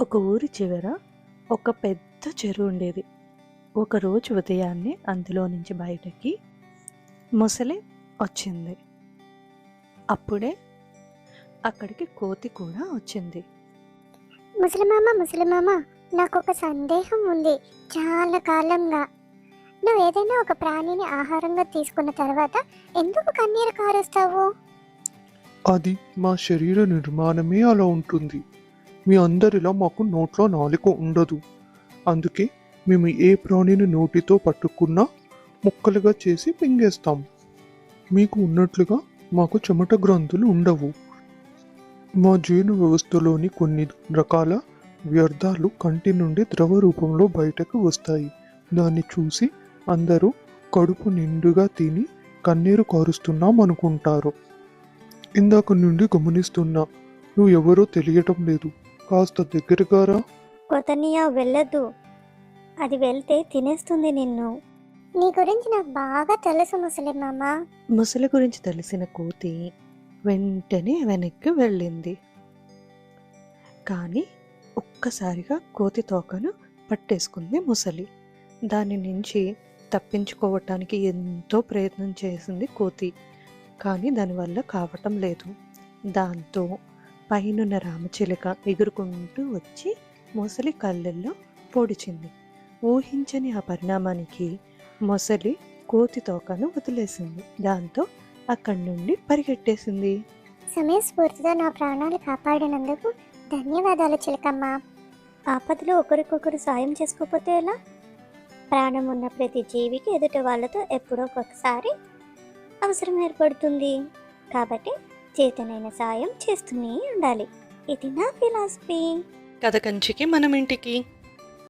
ఒక ఊరి చివర ఒక పెద్ద చెరువు ఉండేది. ఒకరోజు ఉదయాన్నే అందులో నుంచి బయటకి ముసలి వచ్చింది. అప్పుడే అక్కడికి కోతి కూడా వచ్చింది. ముసలిమామ ముసలిమామ నాకు ఒక సందేహం ఉంది. చాలా కాలంగా. నువ్వు ఏదైనా ఒక ప్రాణిని ఆహారంగా తీసుకున్న తర్వాత ఎందుకు కన్నీరు కారుస్తావు? అది మా శరీర నిర్మాణమే అలా ఉంటుంది. మీ అందరిలా మాకు నోట్లో నాలుక ఉండదు. అందుకే మేము ఏ ప్రాణిని నోటితో పట్టుకున్నా ముక్కలుగా చేసి మింగేస్తాం. మీకు ఉన్నట్లుగా మాకు చెమట గ్రంథులు ఉండవు. మా జీర్ణ వ్యవస్థలోని కొన్ని రకాల వ్యర్థాలు కంటి నుండి ద్రవ రూపంలో బయటకు వస్తాయి. దాన్ని చూసి అందరూ కడుపు నిండుగా తిని కన్నీరు కారుస్తున్నాం అనుకుంటారు. ఇందాక నుండి గమనిస్తున్నా నువ్వు ఎవరో తెలియటం లేదు. కాస్త దగ్గరగా రా కొతనియా వెళ్ళొద్దు అది వెళ్తే తినేస్తుంది నిన్ను. నీ గురించి నాకు బాగా తెలుసు ముసలిమామ ముసలి గురించి తెలిసిన కోతి వెంటనే వెనక్కి వెళ్ళింది. కానీ ఒక్కసారిగా కోతి తోకను పట్టేసుకుంది ముసలి. దాని నుంచి తప్పించుకోవటానికి ఎంతో ప్రయత్నం చేసింది కోతి. కానీ దానివల్ల కావటం లేదు. దాంతో పైనున్న రామచిలుక ఎగురుకుంటూ వచ్చి మొసలి కళ్ళల్లో పొడిచింది. ఊహించని ఆ పరిణామానికి మొసలి కోతి తోకను వదిలేసింది. దాంతో అక్కడి నుండి పరిగెట్టేసింది. సమయస్ఫూర్తితో నా ప్రాణాలు కాపాడినందుకు ధన్యవాదాలు చిలకమ్మ. ఆపదలో ఒకరికొకరు సాయం చేసుకోకపోతే ఎలా? ప్రాణం ఉన్న ప్రతి జీవికి ఎదుటి వాళ్ళతో ఎప్పుడో ఒకసారి అవసరం ఏర్పడుతుంది. కాబట్టి చేతనైన సాయం చేస్తూనే ఉండాలి. ఇది నా ఫిలాసఫీ. కథ కంచికి మనం ఇంటికి